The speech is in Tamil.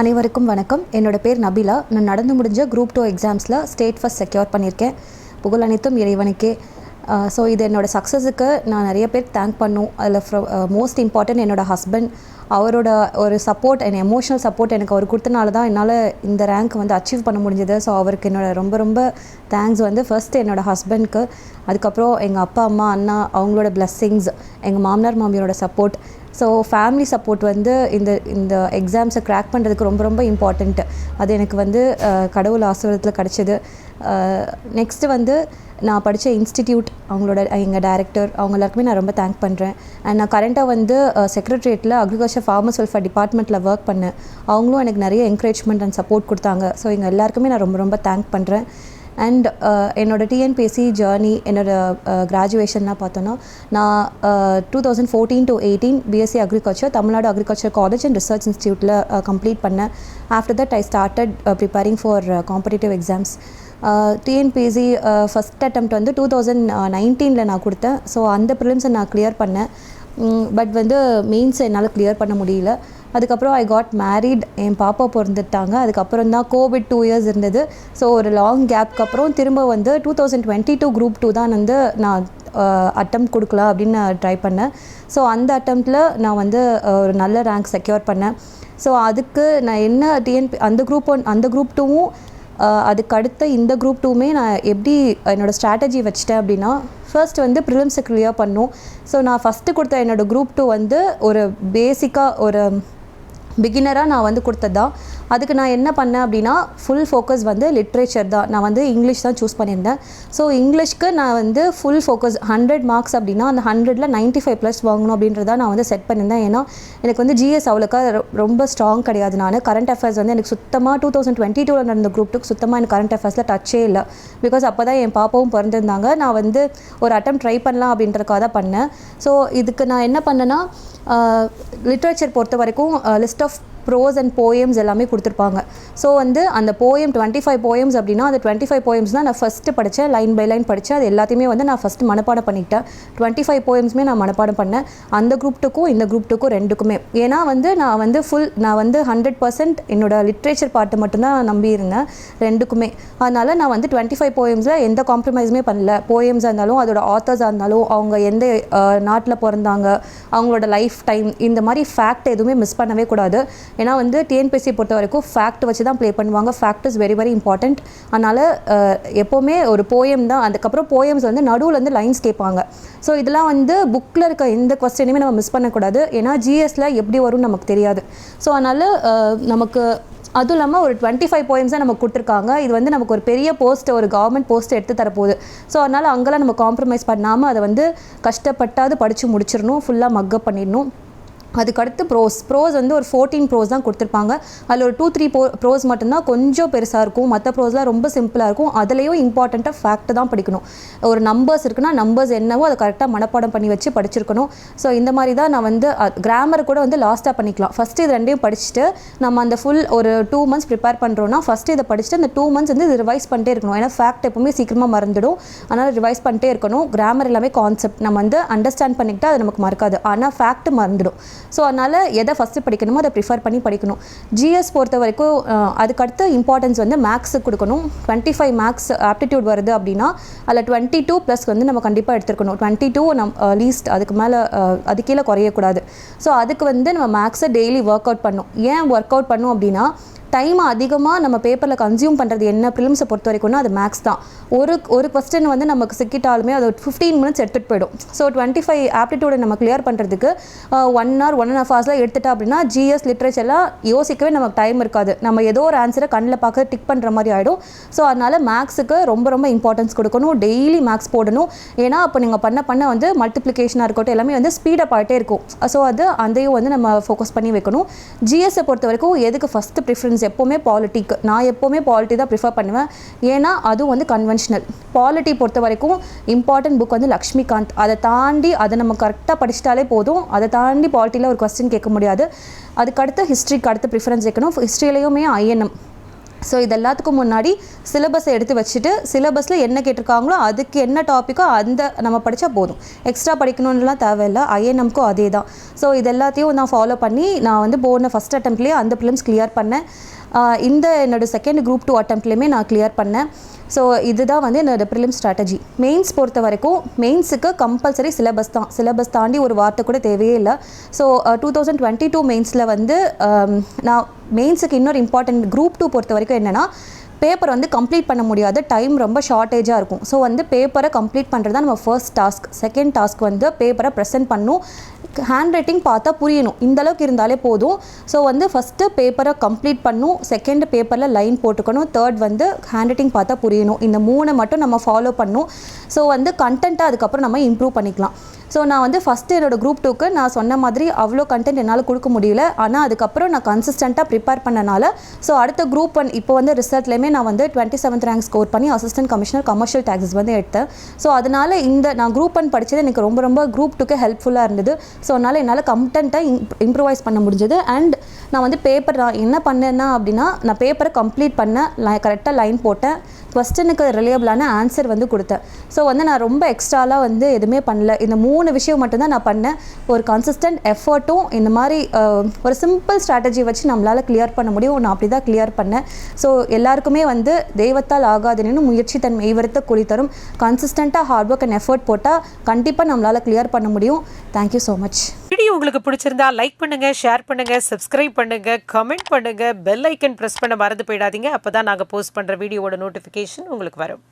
அனைவருக்கும் வணக்கம். என்னோட பேர் நபிலா. நான் நடந்து முடிஞ்ச குரூப் டூ எக்ஸாம்ஸில் ஸ்டேட் ஃபஸ்ட் செக்யூர் பண்ணியிருக்கேன். புகழ் அனைத்தும் இறைவனுக்கே. ஸோ இது என்னோட சக்ஸஸுக்கு நான் நிறைய பேர் தேங்க் பண்ணும். அதில் மோஸ்ட் இம்பார்ட்டன்ட் என்னோட ஹஸ்பண்ட் அவரோட ஒரு சப்போர்ட் என் எமோஷனல் சப்போர்ட் எனக்கு அவர் கொடுத்தனால தான் என்னால் இந்த ரேங்க் வந்து அச்சீவ் பண்ண முடிஞ்சது. ஸோ அவருக்கு என்னோட ரொம்ப ரொம்ப தேங்க்ஸ் வந்து ஃபர்ஸ்ட் என்னோட ஹஸ்பண்ட்க்கு அதுக்கப்புறம் எங்கள் அப்பா அம்மா அண்ணா அவங்களோட blessings எங்கள் மாமனார் மாமியாரோட சப்போர்ட் ஸோ ஃபேமிலி சப்போர்ட் வந்து இந்த இந்த எக்ஸாம்ஸை க்ராக் பண்ணுறதுக்கு ரொம்ப ரொம்ப இம்பார்ட்டண்ட்டு அது எனக்கு வந்து கடவுள் ஆசீர்வாதத்தில் கிடச்சிது. நெக்ஸ்ட்டு வந்து நான் படித்த இன்ஸ்டிடியூட் அவங்களோட எங்கள் டைரக்டர் அவங்க எல்லாருக்குமே நான் ரொம்ப தேங்க் பண்ணுறேன் அண்ட் நான் கரண்ட்டாக வந்து செக்ரட்டரியேட்டில் அக்ரிகல்ச்சர் ஃபார்மர்ஸ் வெல்ஃபேர் டிபார்ட்மெண்ட்டில் ஒர்க் பண்ணேன். அவங்களும் எனக்கு நிறைய என்கரேஜ்மெண்ட் அண்ட் சப்போர்ட் கொடுத்தாங்க. ஸோ எங்கள் எல்லாருக்குமே நான் ரொம்ப ரொம்ப தேங்க் பண்ணுறேன் அண்ட் என்னோட டிஎன்பிஎஸ்சி ஜேர்னி என்னோட கிராஜுவேஷன்லாம் பார்த்தோன்னா நான் two thousand fourteen to eighteen BSc agriculture Tamil Nadu agriculture college and research இன்ஸ்டியூட்டில் கம்ப்ளீட் பண்ணேன். After that I started preparing for competitive exams TNPSC first attempt வந்து டூ தௌசண்ட் நைன்டீனில் நான் கொடுத்தேன். ஸோ அந்த ப்ரிலிம்ஸை நான் கிளியர் பண்ணேன். பட் வந்து மெயின்ஸ் என்னால் கிளியர் பண்ண முடியல. அதுக்கப்புறம் ஐ காட் மேரீட் என் பாப்பா பிறந்துட்டாங்க. அதுக்கப்புறம் தான் கோவிட் டூ இயர்ஸ் இருந்தது. ஸோ ஒரு லாங் கேப்க்கு அப்புறம் திரும்ப வந்து two thousand twenty two group two தான் வந்து நான் அட்டம் கொடுக்கலாம் அப்படின்னு நான் ட்ரை பண்ணேன். ஸோ அந்த அட்டம்ப்டில் நான் வந்து ஒரு நல்ல ரேங்க் செக்யூர் பண்ணேன். ஸோ அதுக்கு நான் என்ன டிஎன்பி அந்த குரூப் ஒன் அந்த குரூப் டூவும் அதுக்கு அடுத்த இந்த குரூப் டூமே நான் எப்படி என்னோடய ஸ்ட்ராட்டஜி வச்சிட்டேன் அப்படின்னா ஃபர்ஸ்ட் வந்து ப்ரிலிம்ஸை கிளியர் பண்ணும். ஸோ நான் ஃபஸ்ட்டு கொடுத்த என்னோடய குரூப் டூ வந்து ஒரு பேசிக்காக ஒரு பிகினராக நான் வந்து கொடுத்தது தான் அதுக்கு நான் என்ன பண்ணேன் அப்படின்னா ஃபுல் ஃபோக்கஸ் வந்து லிட்ரேச்சர் தான். நான் வந்து இங்கிலீஷ் தான் சூஸ் பண்ணியிருந்தேன். ஸோ இங்கிலீஷ்க்கு நான் வந்து ஃபுல் ஃபோக்கஸ் ஹண்ட்ரட் மார்க்ஸ் அப்படின்னா அந்த ஹண்ட்ரடில் நைன்ட்டி ஃபைவ் ப்ளஸ் வாங்கணும் அப்படின்றத நான் வந்து செட் பண்ணியிருந்தேன். ஏன்னா எனக்கு வந்து ஜிஎஸ் அவ்வளோக்கா ரொம்ப ஸ்ட்ராங் கிடையாது நான். கரண்ட் அஃபேர்ஸ் வந்து எனக்கு சுத்தமாக டூ தௌசண்ட் டுவெண்ட்டி டூவில் நடந்த குரூப் டூக்கு சுத்தமாக எனக்கு கரண்ட் அஃபேர்ஸில் டச்சே இல்லை. பிகாஸ் அப்போ தான் என் பாப்பாவும் பிறந்திருந்தாங்க. நான் வந்து ஒரு அட்டம் ட்ரை பண்ணலாம் அப்படின்றதுக்காக தான் பண்ணேன். ஸோ இதுக்கு நான் என்ன பண்ணேன்னா லிட்ரேச்சர் பொறுத்த வரைக்கும் list of prose and poems எல்லாமே கொடுத்துருப்பாங்க. ஸோ வந்து அந்த போயம் டுவெண்ட்டி ஃபைவ் போயம்ஸ் அப்படின்னா அந்த டுவெண்ட்டி ஃபைவ் போயம்ஸ் தான் நான் ஃபஸ்ட்டு படித்தேன் லைன் பை லைன் படித்தேன் அது எல்லாத்தையுமே வந்து நான் ஃபஸ்ட்டு மனப்பாடம் பண்ணிக்கிட்டேன் டுவெண்ட்டி ஃபைவ் போயம்ஸுமே நான் மனப்பாடம் பண்ணேன். அந்த குரூப் டூக்கும் இந்த குரூப் டூக்கும் ரெண்டுக்குமே. ஏன்னா வந்து நான் வந்து ஃபுல் நான் வந்து ஹண்ட்ரட் பர்சன்ட் என்னோட லிட்ரேச்சர் பாட்டு மட்டும்தான் நம்பியிருந்தேன் ரெண்டுக்குமே. அதனால் நான் வந்து டுவெண்ட்டி ஃபைவ் போயம்ஸில் எந்த காம்ப்ரமைஸுமே பண்ணல. போயம்ஸாக இருந்தாலும் அதோட ஆத்தர்ஸாக இருந்தாலும் அவங்க எந்த நாட்டில் பிறந்தாங்க அவங்களோட லைஃப் டைம் இந்த மாதிரி ஃபேக்ட் எதுவுமே மிஸ் பண்ணவே கூடாது. ஏன்னா வந்து டிஎன்பிஎஸ்சி பொறுத்த வரைக்கும் ஃபேக்ட் வச்சு தான் ப்ளே பண்ணுவாங்க. Fact is very very important அதனால் எப்போவுமே ஒரு போயம் தான். அதுக்கப்புறம் போயம்ஸ் வந்து நடுவில் வந்து லைன்ஸ் கேட்பாங்க. ஸோ இதெல்லாம் வந்து புக்கில் இருக்க எந்த கொஸ்டினையுமே நம்ம மிஸ் பண்ணக்கூடாது. ஏன்னா ஜிஎஸில் எப்படி வரும்னு நமக்கு தெரியாது. ஸோ அதனால் நமக்கு அதுவும் இல்லாமல் ஒரு டுவெண்ட்டி ஃபைவ் பாயிண்ட்ஸாக நமக்கு கொடுத்துருக்காங்க. இது வந்து நமக்கு ஒரு பெரிய போஸ்ட் ஒரு கவர்மெண்ட் போஸ்ட் எடுத்து தரப்போகுது. ஸோ அதனால் அங்கெல்லாம் நம்ம காம்ப்ரமைஸ் பண்ணாமல் அதை வந்து கஷ்டப்பட்டாது படித்து முடிச்சிடணும். ஃபுல்லாக மக்கப் பண்ணிடணும். அதுக்கடுத்து ப்ரோஸ் ப்ரோஸ் வந்து ஒரு ஃபோர்டீன் ப்ரோஸ் தான் கொடுத்துருப்பாங்க. அதில் ஒரு டூ த்ரீ போ ப்ரோஸ் மட்டும்தான் கொஞ்சம் பெருசாக இருக்கும். மற்ற ப்ரோஸ்லாம் ரொம்ப சிம்பிளாக இருக்கும். அதுலேயும் இம்பார்ட்டண்ட்டாக ஃபேக்ட் தான் படிக்கணும். ஒரு நம்பர்ஸ் இருக்குன்னா நம்பர்ஸ் என்னவோ அதை கரெக்டாக மனப்பாடம் பண்ணி வச்சு படிச்சிருக்கணும். ஸோ இந்த மாதிரி தான் நான் வந்து கிராமர் கூட வந்து லாஸ்ட்டாக பண்ணிக்கலாம். ஃபஸ்ட்டு இது ரெண்டையும் படிச்சுட்டு நம்ம அந்த ஃபுல் ஒரு டூ மந்த்ஸ் ப்ரிப்பேர் பண்ணுறோன்னா ஃபஸ்ட்டு இதை படிச்சுட்டு அந்த டூ மந்த்ஸ் வந்து இது ரிவைஸ் பண்ணிட்டே இருக்கணும். ஏன்னா ஃபேக்ட் எப்பவுமே சீக்கிரமாக மறந்துடும். அதனால் ரிவைஸ் பண்ணிட்டே இருக்கணும். கிராமர் எல்லாமே கான்செப்ட் நம்ம வந்து அண்டர்ஸ்டாண்ட் பண்ணிக்கிட்டால் அது நமக்கு மறக்காது. ஆனால் ஃபேக்ட் மறந்துடும். ஸோ அதனால் எதை ஃபஸ்ட்டு படிக்கணுமோ அதை ப்ரிஃபர் பண்ணி படிக்கணும். ஜிஎஸ் பொறுத்த வரைக்கும் அதுக்கடுத்து இம்பார்ட்டன்ஸ் வந்து மேக்ஸுக்கு கொடுக்கணும். டுவெண்ட்டி ஃபைவ் மேக்ஸ் ஆப்டிடியூட் வருது அப்படின்னா அதில் டுவெண்ட்டி டூ ப்ளஸ் வந்து நம்ம கண்டிப்பாக எடுத்துருக்கணும். டுவெண்ட்டி டூ நம் லீஸ்ட் அதுக்கு மேலே அது கீழே குறையக்கூடாது. ஸோ அதுக்கு வந்து நம்ம மேக்ஸை டெய்லி ஒர்க் அவுட் பண்ணணும். ஏன் ஒர்க் அவுட் பண்ணும் அப்படின்னா டைம் அதிகமாக நம்ம பேப்பரில் கன்சியூம் பண்ணுறது என்ன ஃபிலிம்ஸை பொறுத்த வரைக்கும்னா அது மேக்ஸ் தான். ஒரு ஒரு கொஸ்டின் வந்து நமக்கு சிக்கிட்டாலுமே அது ஒரு ஃபிஃப்டீன் மினிட்ஸ் எடுத்துகிட்டு போயிடும் ஸோ டுவெண்ட்டி ஃபைவ் ஆப்டிடியூடை நம்ம கிளியர் பண்ணுறதுக்கு one hour one and half ஹவர்ஸில் எடுத்துட்டா அப்படின்னா ஜிஎஸ் லிட்ரேச்சர்லாம் யோசிக்கவே நமக்கு டைம் இருக்காது. நம்ம ஏதோ ஒரு ஆன்சரை கண்ணில் பார்க்க டிக் பண்ணுற மாதிரி ஆகிடும் ஸோ அதனால் மேக்ஸுக்கு ரொம்ப ரொம்ப இம்பார்ட்டன்ஸ் கொடுக்கணும். டெய்லி மேக்ஸ் போடணும். ஏன்னா அப்போ நீங்கள் பண்ண பண்ண வந்து மல்டிப்ளிகேஷனாக இருக்கட்டும் எல்லாமே வந்து ஸ்பீடப் ஆகிட்டே இருக்கும். ஸோ அது அதையும் வந்து நம்ம ஃபோக்கஸ் பண்ணி வைக்கணும். ஜிஎஸ்ஸை பொறுத்த வரைக்கும் எதுக்கு ஃபஸ்ட்டு ப்ரிஃபரன்ஸ் எப்போவுமே பாலிட்டிக் நான் எப்போவுமே பாலிட்டி தான் ப்ரிஃபர் பண்ணுவேன். ஏன்னா அதுவும் வந்து கன்வென்ஷனல் பாலிட்டி பொறுத்த வரைக்கும் இம்பார்ட்டன்ட் புக் வந்து லக்ஷ்மிகாந்த். அதை தாண்டி அதை நம்ம கரெக்டாக படிச்சிட்டாலே போதும். அதை தாண்டி பாலிட்டியில் ஒரு கொஸ்டின் கேட்க முடியாது. அதுக்கடுத்து ஹிஸ்ட்ரிக்கு அடுத்து ப்ரிஃபரன்ஸ் வைக்கணும் ஹிஸ்ட்ரியிலையுமே ஐஎன்எம் ஸோ இது எல்லாத்துக்கும் முன்னாடி சிலபஸை எடுத்து வச்சுட்டு சிலபஸில் என்ன கேட்டிருக்காங்களோ அதுக்கு என்ன டாப்பிக்கோ அந்த நம்ம படித்தா போதும். எக்ஸ்ட்ரா படிக்கணும்லாம் தேவையில்லை. ஐஎன்எம்க்கும் அதே தான் ஸோ இது எல்லாத்தையும் நான் ஃபாலோ பண்ணி நான் வந்து போன ஃபஸ்ட் அட்டம்ப்ட்லேயே அந்த ப்ளம்ஸ் கிளியர் பண்ணேன். இந்த என்னோடய செகண்ட் குரூப் டூ அட்டம்ப்ட்லேயுமே நான் கிளியர் பண்ணேன். ஸோ இதுதான் வந்து என்னோடய ப்ரிலிம் ஸ்ட்ராட்டஜி மெயின்ஸ் பொறுத்த வரைக்கும் மெயின்ஸுக்கு கம்பல்சரி சிலபஸ் தான். சிலபஸ் தாண்டி ஒரு வார்த்தை கூட தேவையே இல்லை. So two thousand twenty two மெயின்ஸில் வந்து நான் மெயின்ஸுக்கு இன்னொரு இம்பார்ட்டன்ட் குரூப் டூ பொறுத்த வரைக்கும் என்னென்னா பேப்பர் வந்து கம்ப்ளீட் பண்ண முடியாது. டைம் ரொம்ப ஷார்ட்டேஜாக இருக்கும். ஸோ வந்து பேப்பரை கம்ப்ளீட் பண்ணுறது தான் நம்ம ஃபர்ஸ்ட் டாஸ்க் செகண்ட் டாஸ்க் வந்து பேப்பரை ப்ரெசென்ட் பண்ணும். ஹேண்ட் ரைட்டிங் பார்த்தா புரியணும். இந்த அளவுக்கு இருந்தாலே போதும். ஸோ வந்து ஃபஸ்ட்டு பேப்பரை கம்ப்ளீட் பண்ணும். செகண்ட் பேப்பரில் லைன் போட்டுக்கணும். தேர்ட் வந்து ஹேண்ட் ரைட்டிங் பார்த்தா புரியணும். இந்த மூணை மட்டும் நம்ம ஃபாலோ பண்ணும். ஸோ வந்து கண்டென்ட்டாக அதுக்கப்புறம் நம்ம இம்ப்ரூவ் பண்ணிக்கலாம். ஸோ நான் வந்து ஃபஸ்ட்டு என்னோடய குரூப் டூக்கு நான் சொன்ன மாதிரி அவ்வளோ கண்டென்ட் என்னால் கொடுக்க முடியல. ஆனால் அதுக்கப்புறம் நான் கன்சிஸ்டண்ட்டாக ப்ரிப்பேர் பண்ணனால ஸோ அடுத்த குரூப் ஒன் இப்போ வந்து ரிசல்ட்லேயுமே நான் வந்து டுவெண்ட்டி செவன்த் ரேங்க் ஸ்கோர் பண்ணி அசிஸ்டன்ட் கமிஷனர் கமர்ஷியல் டேக்ஸஸ் வந்து எடுத்தேன். ஸோ அதனால் இந்த நான் குரூப் ஒன் படித்தது எனக்கு ரொம்ப ரொம்ப குரூப் டூக்கு ஹெல்ப்ஃபுல்லாக இருந்தது. ஸோ அதனால் என்னால் கண்டென்ட்டை இம்ப்ரூவைஸ் பண்ண முடிஞ்சது. அண்ட் நான் வந்து பேப்பர் நான் என்ன பண்ணேன்னா அப்படின்னா நான் பேப்பரை கம்ப்ளீட் பண்ணேன். கரெக்டாக லைன் போட்டேன். கொஸ்டனுக்கு ரிலேபிளான ஆன்சர் வந்து கொடுத்தேன். ஸோ வந்து நான் ரொம்ப எக்ஸ்ட்ராலாக வந்து எதுவுமே பண்ணல. இந்த மூணு விஷயம் மட்டும்தான் நான் பண்ணேன். ஒரு கன்சிஸ்டன்ட் எஃபர்ட்டும் இந்த மாதிரி ஒரு சிம்பிள் ஸ்ட்ராட்டஜி வச்சு நம்மளால் கிளியர் பண்ண முடியும். நான் அப்படி தான் கிளியர் பண்ணேன். ஸோ எல்லாருக்குமே வந்து தெய்வத்தால் ஆகாதுன்னு முயற்சி தன் மெய்வரத்தை கூலி தரும். கன்சிஸ்டண்ட்டாக ஹார்ட் ஒர்க் அண்ட் எஃபர்ட் போட்டால் கண்டிப்பாக நம்மளால் கிளியர் பண்ண முடியும். தேங்க்யூ ஸோ மச் வீடியோ உங்களுக்கு பிடிச்சிருந்தா லைக் பண்ணுங்க ஷேர் பண்ணுங்க சப்ஸ்கிரைப் பண்ணுங்க கமெண்ட் பண்ணுங்க பெல் ஐக்கன் ப்ரெஸ் பண்ண மறந்து போயிடாதீங்க. அப்போ தான் நாங்கள் போஸ்ட் பண்ற வீடியோவோட நோட்டிபிகேஷன் உங்களுக்கு வரும்.